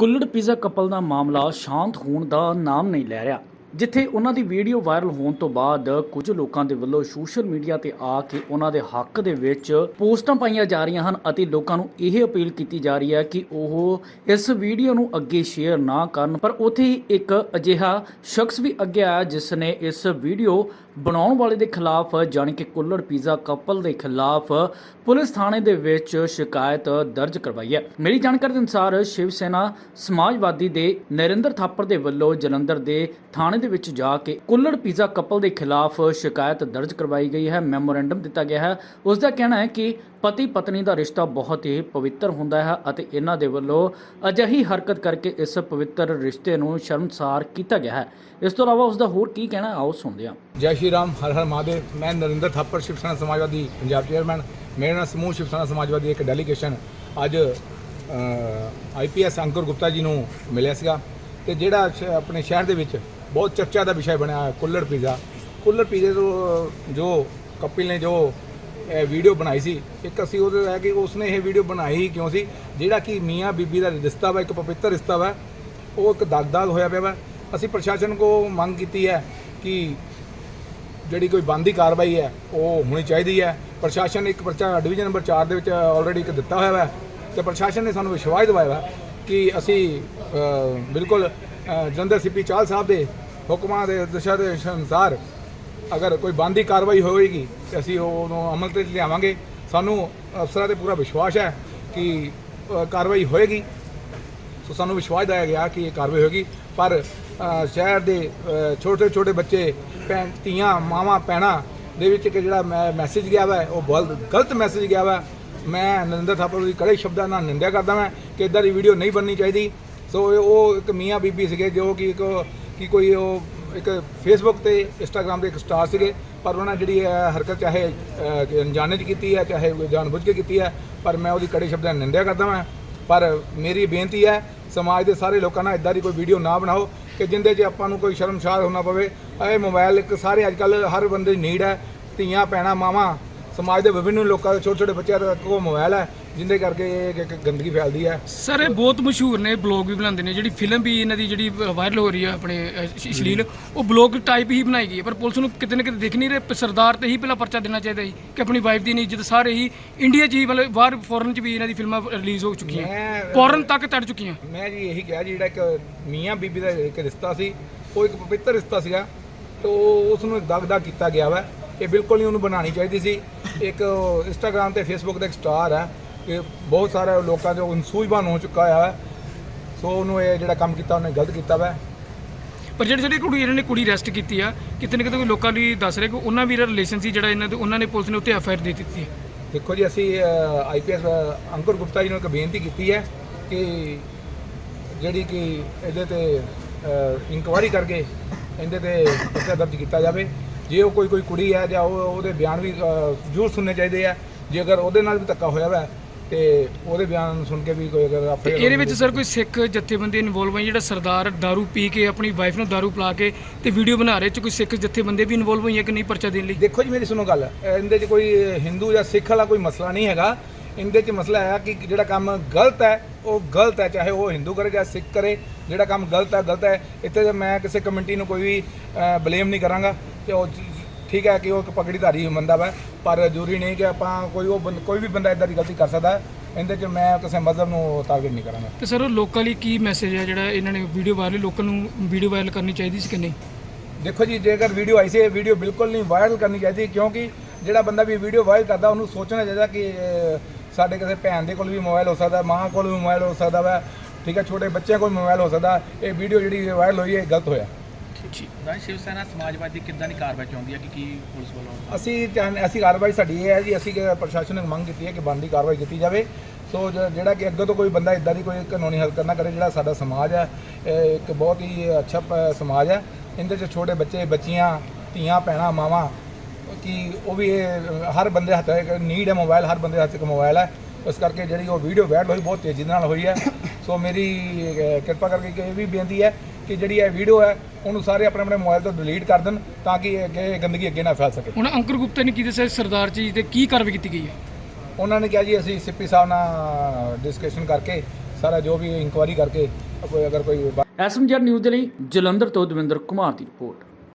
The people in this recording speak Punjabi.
ਕੁੱਲੜ ਪੀਜ਼ਾ ਕਪਲ ਦਾ ਮਾਮਲਾ ਸ਼ਾਂਤ ਹੋਣ ਦਾ ਨਾਮ ਨਹੀਂ ਲੈ ਰਿਹਾ, ਜਿੱਥੇ ਉਹਨਾਂ ਦੀ ਵੀਡੀਓ ਵਾਇਰਲ ਹੋਣ ਤੋਂ ਬਾਅਦ ਕੁਝ ਲੋਕਾਂ ਦੇ ਵੱਲੋਂ ਸੋਸ਼ਲ ਮੀਡੀਆ ਤੇ ਆ ਕੇ ਉਹਨਾਂ ਦੇ ਹੱਕ ਦੇ ਵਿੱਚ ਪੋਸਟਾਂ ਪਾਈਆਂ ਜਾ ਰਹੀਆਂ ਹਨ ਅਤੇ ਲੋਕਾਂ ਨੂੰ ਇਹ ਅਪੀਲ ਕੀਤੀ ਜਾ ਰਹੀ ਹੈ ਕਿ ਉਹ ਇਸ ਵੀਡੀਓ ਨੂੰ ਅੱਗੇ ਸ਼ੇਅਰ ਨਾ ਕਰਨ, ਪਰ ਉੱਥੇ ਹੀ ਇੱਕ ਅਜਿਹਾ ਸ਼ਖਸ ਵੀ ਅੱਗੇ ਆਇਆ, ਜਿਸ ਨੇ ਇਸ ਵੀਡੀਓ ਬਣਾਉਣ ਵਾਲੇ ਦੇ ਖਿਲਾਫ, ਜਾਣੀ ਕਿ ਕੁੱਲੜ ਪੀਜ਼ਾ ਕਪਲ ਦੇ ਖਿਲਾਫ ਪੁਲਿਸ ਥਾਣੇ ਦੇ ਵਿੱਚ ਸ਼ਿਕਾਇਤ ਦਰਜ ਕਰਵਾਈ ਹੈ। ਮੇਰੀ ਜਾਣਕਾਰੀ ਦੇ ਅਨੁਸਾਰ ਸ਼ਿਵ ਸੈਨਾ ਸਮਾਜਵਾਦੀ ਦੇ ਨਰਿੰਦਰ ਥਾਪਰ ਦੇ ਵੱਲੋਂ ਜਲੰਧਰ ਦੇ ਥਾਣੇ ਦੇ ਵਿੱਚ ਜਾ ਕੇ ਕੁੱਲੜ ਪੀਜ਼ਾ ਕਪਲ ਦੇ ਖਿਲਾਫ ਸ਼ਿਕਾਇਤ ਦਰਜ ਕਰਵਾਈ ਗਈ ਹੈ। ਮੈਮੋਰੈਂਡਮ ਦਿੱਤਾ ਗਿਆ ਹੈ। ਉਸ ਦਾ ਕਹਿਣਾ ਹੈ ਕਿ ਪਤੀ ਪਤਨੀ ਦਾ ਰਿਸ਼ਤਾ ਬਹੁਤ ਹੀ ਪਵਿੱਤਰ ਹੁੰਦਾ ਹੈ ਅਤੇ ਇਹਨਾਂ ਦੇ ਵੱਲੋਂ ਅਜਿਹੀ ਹਰਕਤ ਕਰਕੇ ਇਸ ਪਵਿੱਤਰ ਰਿਸ਼ਤੇ ਨੂੰ ਸ਼ਰਮਸਾਰ ਕੀਤਾ ਗਿਆ ਹੈ। ਇਸ ਤੋਂ ਇਲਾਵਾ ਉਸ ਦਾ ਹੋਰ ਕੀ ਕਹਿਣਾ ਆਓ ਸੁਣਦੇ ਹਾਂ। ਜੈ ਸ਼੍ਰੀ ਰਾਮ ਹਰ ਹਰ ਮਹਾਦੇਵ। ਮੈਂ ਨਰਿੰਦਰ ਥਾਪਰ ਸ਼ਿਵ ਸੈਨਾ ਸਮਾਜਵਾਦੀ ਪੰਜਾਬ ਚੇਅਰਮੈਨ। ਮੇਰੇ ਨਾਲ ਸਮੂਹ ਸ਼ਿਵ ਸੈਨਾ ਸਮਾਜਵਾਦੀ ਇੱਕ ਡੈਲੀਗੇਸ਼ਨ ਅੱਜ ਆਈਪੀਐਸ ਅੰਕੁਰ ਗੁਪਤਾ ਜੀ ਨੂੰ ਮਿਲਿਆ ਸੀਗਾ ਤੇ ਜਿਹੜਾ ਸ਼- ਆਪਣੇ ਸ਼ਹਿਰ ਦੇ ਵਿੱਚ ਬਹੁਤ ਚਰਚਾ ਦਾ ਵਿਸ਼ਾ ਬਣਿਆ ਹੈ, ਕੁੱਲੜ ਪੀਜ਼ਾ। ਕੁੱਲੜ ਪੀਜ਼ੇ ਤੋਂ ਜੋ ਕਪਿਲ ਨੇ ਜੋ ਵੀਡੀਓ ਬਣਾਈ ਸੀ ਇੱਕ ਅਸੀਂ ਉਹਦੇ ਹੈ ਕਿ ਉਸਨੇ ਇਹ ਵੀਡੀਓ ਬਣਾਈ ਹੀ ਕਿਉਂ ਸੀ? ਜਿਹੜਾ ਕਿ ਮੀਆਂ ਬੀਬੀ ਦਾ ਰਿਸ਼ਤਾ ਵਾ ਇੱਕ ਪਵਿੱਤਰ ਰਿਸ਼ਤਾ ਵਾ ਉਹ ਇੱਕ ਦਾਗ-ਦਾਗ ਹੋਇਆ ਪਿਆ ਵਾ। ਅਸੀਂ ਪ੍ਰਸ਼ਾਸਨ ਕੋ ਮੰਗ ਕੀਤੀ ਹੈ ਕਿ ਜਿਹੜੀ ਕੋਈ ਬੰਦੀ ਕਾਰਵਾਈ ਹੈ ਉਹ ਹੋਣੀ ਚਾਹੀਦੀ ਹੈ। ਪ੍ਰਸ਼ਾਸਨ ਇੱਕ ਪਰਚਾ ਡਿਵੀਜ਼ਨ ਨੰਬਰ 4 ਦੇ ਵਿੱਚ ਆਲਰੇਡੀ ਇੱਕ ਦਿੱਤਾ ਹੋਇਆ ਹੈ ਤੇ ਪ੍ਰਸ਼ਾਸਨ ਨੇ ਸਾਨੂੰ ਵਿਸ਼ਵਾਸ ਦਿਵਾਇਆ ਹੈ ਕਿ ਅਸੀਂ ਬਿਲਕੁਲ ਅ, ਜਲੰਧਰ ਸੀਪੀ ਚਾਲ ਸਾਹਿਬ ਦੇ ਹੁਕਮਾਂ ਦੇ ਦਿਸ਼ਾ ਦੇ ਅਨੁਸਾਰ ਅਗਰ ਕੋਈ ਬੰਦੀ ਕਾਰਵਾਈ ਹੋਵੇਗੀ ਤੇ ਅਸੀਂ ਉਹਨੂੰ ਅਮਲ ਤੇ ਲਿਆਵਾਂਗੇ, ਸਾਨੂੰ ਅਫਸਰਾਂ ਤੇ ਪੂਰਾ ਵਿਸ਼ਵਾਸ ਹੈ ਕਿ ਕਾਰਵਾਈ ਹੋਏਗੀ। ਸੋ ਸਾਨੂੰ ਵਿਸ਼ਵਾਸ ਦਿਵਾਇਆ ਗਿਆ ਕਿ ਇਹ ਕਾਰਵਾਈ ਹੋਏਗੀ। ਪਰ ਸ਼ਹਿਰ ਦੇ ਛੋਟੇ ਛੋਟੇ ਬੱਚੇ, ਭੈਣ, ਧੀਆਂ, ਮਾਵਾਂ ਪੈਣਾ ਦੇ ਵਿੱਚ ਇੱਕ ਜਿਹੜਾ ਮੈਸੇਜ ਗਿਆ ਵਾ, ਉਹ ਬਹੁਤ ਗਲਤ ਮੈਸੇਜ ਗਿਆ ਵਾ। ਮੈਂ ਨਰਿੰਦਰ ਥਾਪਰ ਦੀ ਕੜੇ ਸ਼ਬਦਾਂ ਨਾਲ ਨਿੰਦਿਆ ਕਰਦਾ ਮੈਂ ਕਿ ਇਦਾਂ ਦੀ ਵੀਡੀਓ ਨਹੀਂ ਬਣਨੀ ਚਾਹੀਦੀ। ਸੋ ਉਹ ਇੱਕ ਮੀਆਂ ਬੀਬੀ ਸੀਗੇ, ਜੋ ਕਿ ਇੱਕ, ਕਿ ਕੋਈ ਉਹ ਇੱਕ ਫੇਸਬੁੱਕ ਤੇ ਇੰਸਟਾਗ੍ਰam ਦੇ ਇੱਕ ਸਟਾਰ ਸੀਗੇ ਪਰ ਉਹਨਾਂ ਜਿਹੜੀ ਇਹ ਹਰਕਤ ਚਾਹੇ ਅ, ਅਣਜਾਣੇ 'ਚ ਕੀਤੀ ਹੈ ਚਾਹੇ ਜਾਣਬੁੱਝ ਕੇ ਕੀਤੀ ਹੈ ਪਰ ਮੈਂ ਉਹਦੀ ਕੜੇ ਸ਼ਬਦਾਂ ਨਾਲ ਨਿੰਦਿਆ ਕਰਦਾ ਮੈਂ ਪਰ ਮੇਰੀ ਬੇਨਤੀ ਹੈ ਸਮਾਜ ਦੇ ਸਾਰੇ ਲੋਕਾਂ ਨਾਲ ਇਦਾਂ ਦੀ ਕੋਈ ਵੀਡੀਓ ਨਾ ਬਣਾਓ ਕਿ ਜਿੰਦੇ 'ਚ ਆਪਾਂ ਨੂੰ ਕੋਈ ਸ਼ਰਮਸ਼ਾਰ ਹੋਣਾ ਪਵੇ। ਇਹ ਮੋਬਾਈਲ ਇੱਕ ਸਾਰੇ ਅੱਜ ਕੱਲ ਹਰ ਬੰਦੇ ਦੀ ਨੀਡ ਹੈ ਧੀਆਂ ਭੈਣਾਂ ਮਾਵਾਂ ਸਮਾਜ ਦੇ ਵਿਭਿੰਨ ਲੋਕਾਂ ਦੇ ਛੋਟੇ ਛੋਟੇ ਬੱਚਿਆਂ ਦਾ ਕੋਲ ਮੋਬਾਈਲ ਹੈ। ਜਿੰਦੇ ਕਰਕੇ ਇਹ ਇੱਕ ਗੰਦਗੀ ਫੈਲਦੀ ਹੈ। ਸਰ ਇਹ ਬਹੁਤ ਮਸ਼ਹੂਰ ਨੇ ਬਲੌਗ ਵੀ ਬਣਾਉਂਦੇ ਨੇ। ਜਿਹੜੀ ਫਿਲਮ ਵੀ ਇਹਨਾਂ ਦੀ ਜਿਹੜੀ ਵਾਇਰਲ ਹੋ ਰਹੀ ਹੈ ਆਪਣੇ ਅਹ, ਸ਼- ਅਸ਼ਲੀਲ ਉਹ ਬਲੌਗ ਟਾਈਪ ਹੀ ਬਣਾਈ ਗਈ ਹੈ। ਪਰ ਪੁਲਿਸ ਨੂੰ ਕਿਤੇ ਨਾ ਕਿਤੇ ਦਿਖ ਨਹੀਂ ਰਿਹਾ ਸਰਦਾਰ ਤੇ ਹੀ ਪਹਿਲਾਂ ਪਰਚਾ ਦੇਣਾ ਚਾਹੀਦਾ ਸੀ ਕਿ ਆਪਣੀ ਵਾਈਫ ਦੀ ਨਹੀਂ ਇੱਜ਼ਤ। ਸਾਰੇ ਹੀ ਇੰਡੀਆ 'ਚ ਹੀ ਮਤਲਬ ਬਾਹਰ ਫੋਰਨ 'ਚ ਵੀ ਇਹਨਾਂ ਦੀ ਫਿਲਮਾਂ ਰਿਲੀਜ਼ ਹੋ ਚੁੱਕੀਆਂ। ਮੈਂ ਫੋਰਨ ਤੱਕ ਤੜ ਚੁੱਕੀਆਂ। ਮੈਂ ਜੀ ਇਹੀ ਕਿਹਾ ਜੀ ਜਿਹੜਾ ਇੱਕ ਮੀਆਂ ਬੀਬੀ ਦਾ ਇੱਕ ਰਿਸ਼ਤਾ ਸੀ ਉਹ ਇੱਕ ਪਵਿੱਤਰ ਰਿਸ਼ਤਾ ਸੀਗਾ। ਤੇ ਉਹ ਉਸ ਨੂੰ ਇੱਕ ਦਗ ਦਗ ਕੀਤਾ ਗਿਆ ਵਾ। ਇਹ ਬਿਲਕੁਲ ਨਹੀਂ ਉਹਨੂੰ ਬਣਾਉਣੀ ਚਾਹੀਦੀ ਸੀ। ਇੱਕ ਇੰਸਟਾਗ੍ਰam ਤੇ ਫੇਸਬੁੱਕ ਦਾ ਇੱਕ ਸਟਾਰ ਹੈ ਕਿ ਬਹੁਤ ਸਾਰੇ ਲੋਕਾਂ ਦੇ ਸੂਝਵਾਨ ਹੋ ਚੁੱਕਾ ਹੈ ਸੋ ਉਹਨੂੰ ਇਹ ਜਿਹੜਾ ਕੰਮ ਕੀਤਾ ਉਹਨੇ ਗਲਤ ਕੀਤਾ ਵਾ। ਪਰ ਜਿਹੜੀ ਜਿਹੜੀ ਕੁੜੀ ਇਹਨਾਂ ਨੇ ਕੁੜੀ ਅਰੈਸਟ ਕੀਤੀ ਆ ਕਿਤੇ ਨਾ ਕਿਤੇ ਕੋਈ ਲੋਕਾਂ ਲਈ ਦੱਸ ਰਹੇ ਕਿ ਉਹਨਾਂ ਵੀ ਰਿਲੇਸ਼ਨ ਸੀ ਜਿਹੜਾ ਇਹਨਾਂ ਦੇ ਉਹਨਾਂ ਨੇ ਪੁਲਿਸ ਨੇ ਉੱਤੇ ਐਫਆਈਆਰ ਦੇ ਦਿੱਤੀ ਹੈ। ਦੇਖੋ ਜੀ ਅਸੀਂ ਆਈਪੀਐਸ ਅੰਕੁਰ ਗੁਪਤਾ ਜੀ ਨੂੰ ਇੱਕ ਬੇਨਤੀ ਕੀਤੀ ਹੈ ਕਿ ਜਿਹੜੀ ਕਿ ਇਹਦੇ ਤੇ ਇਨਕੁਆਇਰੀ ਕਰਕੇ ਇਹਦੇ ਤੇ ਪਰਚਾ ਦਰਜ ਕੀਤਾ ਜਾਵੇ। ਜੇ ਉਹ ਕੋਈ ਕੋਈ ਕੁੜੀ ਹੈ ਜਾਂ ਉਹ ਉਹਦੇ ਬਿਆਨ ਵੀ ਜ਼ਰੂਰ ਸੁਣਨੇ ਚਾਹੀਦੇ ਆ। ਜੇ ਅਗਰ ਉਹਦੇ ਨਾਲ ਵੀ ਧੱਕਾ ਹੋਇਆ ਵਾ ਤੇ ਉਹਦੇ ਬਿਆਨ ਸੁਣ ਕੇ ਵੀ ਕੋਈ ਅਗਰ ਤੇ ਆਪੇ ਇਹਦੇ ਵਿੱਚ ਸਰ ਕੋਈ ਸਿੱਖ ਜਥੇਬੰਦੀ ਇਨਵੋਲਵ ਹੈ ਜਿਹੜਾ ਸਰਦਾਰ दारू ਪੀ ਕੇ ਆਪਣੀ ਵਾਈਫ ਨੂੰ दारू ਪਿਲਾ ਕੇ ਤੇ ਵੀਡੀਓ ਬਣਾ ਰਹੇ ਚ ਕੋਈ ਸਿੱਖ ਜਥੇਬੰਦੀ ਵੀ ਇਨਵੋਲਵ ਹੋਈਆਂ ਕਿ ਨਹੀਂ ਪਰਚਾ ਦੇਣ ਲਈ ਦੇਖੋ ਜੀ ਮੇਰੀ ਸੁਣੋ ਗੱਲ ਇਹਦੇ 'ਚ ਕੋਈ ਹਿੰਦੂ ਜਾਂ ਸਿੱਖ ਵਾਲਾ ਕੋਈ ਮਸਲਾ ਨਹੀਂ ਹੈਗਾ ਇਹਦੇ 'ਚ ਮਸਲਾ ਹੈ ਕਿ ਜਿਹੜਾ ਕੰਮ ਗਲਤ ਹੈ ਉਹ ਗਲਤ ਹੈ ਚਾਹੇ ਉਹ ਹਿੰਦੂ ਕਰੇ ਜਾਂ ਸਿੱਖ ਕਰੇ ਜਿਹੜਾ ਕੰਮ ਗਲਤ ਹੈ ਗਲਤ ਹੈ ਇੱਥੇ ਤੇ ਮੈਂ ਕਿਸੇ ਕਮੇਟੀ ਨੂੰ ਕੋਈ ਵੀ ਬਲੇਮ ਨਹੀਂ ਕਰਾਂਗਾ ਤੇ ਉਹ ਜੀ- ਠੀਕ ਹੈ ਕਿ ਉਹ ਇੱਕ ਪਗੜੀਧਾਰੀ ਬੰਦਾ ਵਾ ਪਰ ਜ਼ਰੂਰੀ ਨਹੀਂ ਕਿ ਆਪਾਂ ਕੋਈ ਉਹ ਬੰਦ- ਕੋਈ ਵੀ ਬੰਦਾ ਇਦਾਂ ਦੀ ਗਲਤੀ ਕਰ ਸਕਦਾ ਹੈ। ਇਹਦੇ 'ਚ ਮੈਂ ਕਿਸੇ ਮਜ਼ਹਬ ਨੂੰ ਟਾਰਗੇਟ ਨਹੀਂ ਕਰਾਂਗਾ ਤੇ ਸਰ ਲੋਕਾਂ ਲਈ ਕੀ ਮੈਸੇਜ ਹੈ ਜਿਹੜਾ ਇਹਨਾਂ ਨੇ ਵੀਡੀਓ ਵਾਇਰਲ ਲੋਕਾਂ ਨੂੰ ਵੀਡੀਓ ਵਾਇਰਲ ਕਰਨੀ ਚਾਹੀਦੀ ਸੀ ਕਿ ਨਹੀਂ ਦੇਖੋ ਜੀ ਜੇਕਰ ਵੀਡੀਓ ਆਈ ਸੀ ਇਹ ਵੀਡੀਓ ਬਿਲਕੁਲ ਨਹੀਂ ਵਾਇਰਲ ਕਰਨੀ ਚਾਹੀਦੀ ਕਿਉਂਕਿ ਜਿਹੜਾ ਬੰਦਾ ਵੀ ਵੀਡੀਓ ਵਾਇਰਲ ਕਰਦਾ ਉਹਨੂੰ ਸੋਚਣਾ ਚਾਹੀਦਾ ਕਿ ਅਹ, ਸਾਡੇ ਕਿਸੇ ਭੈਣ ਦੇ ਕੋਲ ਵੀ ਮੋਬਾਈਲ ਹੋ ਸਕਦਾ ਮਾਂ ਕੋਲ ਵੀ ਮੋਬਾਈਲ ਹੋ ਸਕਦਾ ਵਾ ਠੀਕ ਹੈ ਛੋਟੇ ਬੱਚਿਆਂ ਕੋਲ ਮੋਬਾਈਲ ਹੋ ਸਕਦਾ ਇਹ ਵੀਡੀਓ ਜਿਹੜੀ ਵਾਇਰਲ ਹੋਈ ਹੈ ਇਹ ਗਲਤ ਹੋਇਆ ਤਾਂ ਸ਼ਿਵ ਸੈਨਾ ਸਮਾਜਵਾਦੀ ਕਿੱਦਾਂ ਦੀ ਕਾਰਵਾਈ ਚਾਹੁੰਦੀ ਹੈ ਕਿ ਕੀ ਪੁਲਿਸ ਵੱਲੋਂ? ਅਸੀਂ ਚਾਹੁੰਦੇ ਅਸੀਂ ਕਾਰਵਾਈ ਸਾਡੀ ਇਹ ਹੈ ਜੀ, ਅਸੀਂ ਕਿ ਪ੍ਰਸ਼ਾਸਨ ਨੇ ਮੰਗ ਕੀਤੀ ਹੈ ਕਿ ਬਣਦੀ ਕਾਰਵਾਈ ਕੀਤੀ ਜਾਵੇ। ਸੋ ਜ- ਜਿਹੜਾ ਕਿ ਅੱਗੇ ਤੋਂ ਕੋਈ ਬੰਦਾ ਇਦਾਂ ਦੀ ਕੋਈ ਕਾਨੂੰਨੀ ਹਰਕਤ ਨਾ ਕਰੇ, ਜਿਹੜਾ ਸਾਡਾ ਸਮਾਜ ਹੈ, ਇਹ ਇੱਕ ਬਹੁਤ ਹੀ ਅੱਛਾ ਪ- ਸਮਾਜ ਹੈ। ਇਹਦੇ 'ਚ ਛੋਟੇ ਬੱਚੇ, ਬੱਚੀਆਂ, ਧੀਆਂ, ਭੈਣਾਂ, ਮਾਵਾਂ, ਕਿ ਉਹ ਵੀ ਇਹ, ਹਰ ਬੰਦੇ ਹੱਥ, ਇੱਕ ਨੀਡ ਹੈ ਮੋਬਾਈਲ ਹਰ ਬੰਦੇ ਹੱਥ ਇੱਕ ਮੋਬਾਈਲ ਹੈ। ਇਸ ਕਰਕੇ ਜਿਹੜੀ ਉਹ ਵੀਡੀਓ ਵਾਇਰਲ ਹੋਈ, ਬਹੁਤ ਤੇਜ਼ੀ ਨਾਲ ਹੋਈ ਹੈ। ਸੋ ਮੇਰੀ ਕਿਰਪਾ ਕਰਕੇ ਇਹ ਵੀ ਬੇਨਤੀ ਹੈ ਕਿ ਜਿਹੜੀ ਇਹ ਵੀਡੀਓ ਹੈ ਉਹਨੂੰ ਸਾਰੇ ਆਪਣੇ ਆਪਣੇ ਮੋਬਾਈਲ ਤੋਂ ਡਿਲੀਟ ਕਰ ਦੇਣ ਤਾਂ ਕਿ ਇਹ ਗੰਦਗੀ ਅੱਗੇ ਨਾ ਫੈਲ ਸਕੇ। ਹੁਣ ਅੰਕੁਰ ਗੁਪਤਾ ਨੇ ਕੀ ਦੱਸਿਆ ਸਰਦਾਰ ਜੀ ਤੇ ਕੀ ਕਾਰਵਾਈ ਕੀਤੀ ਗਈ ਹੈ? ਉਹਨਾਂ ਨੇ ਕਿਹਾ ਜੀ ਅਸੀਂ ਸਿੱਪੀ ਸਾਹਿਬ ਨਾਲ ਡਿਸਕਸ਼ਨ ਕਰਕੇ ਸਾਰਾ ਜੋ ਵੀ ਇਨਕੁਆਇਰੀ ਕਰਕੇ ਕੋਈ ਅਗਰ ਕੋਈ ਐਸਐਮਜੀ ਨਿਊਜ਼ ਦੇ ਲਈ ਜਲੰਧਰ ਤੋਂ ਦਵਿੰਦਰ ਕੁਮਾਰ ਦੀ ਰਿਪੋਰਟ।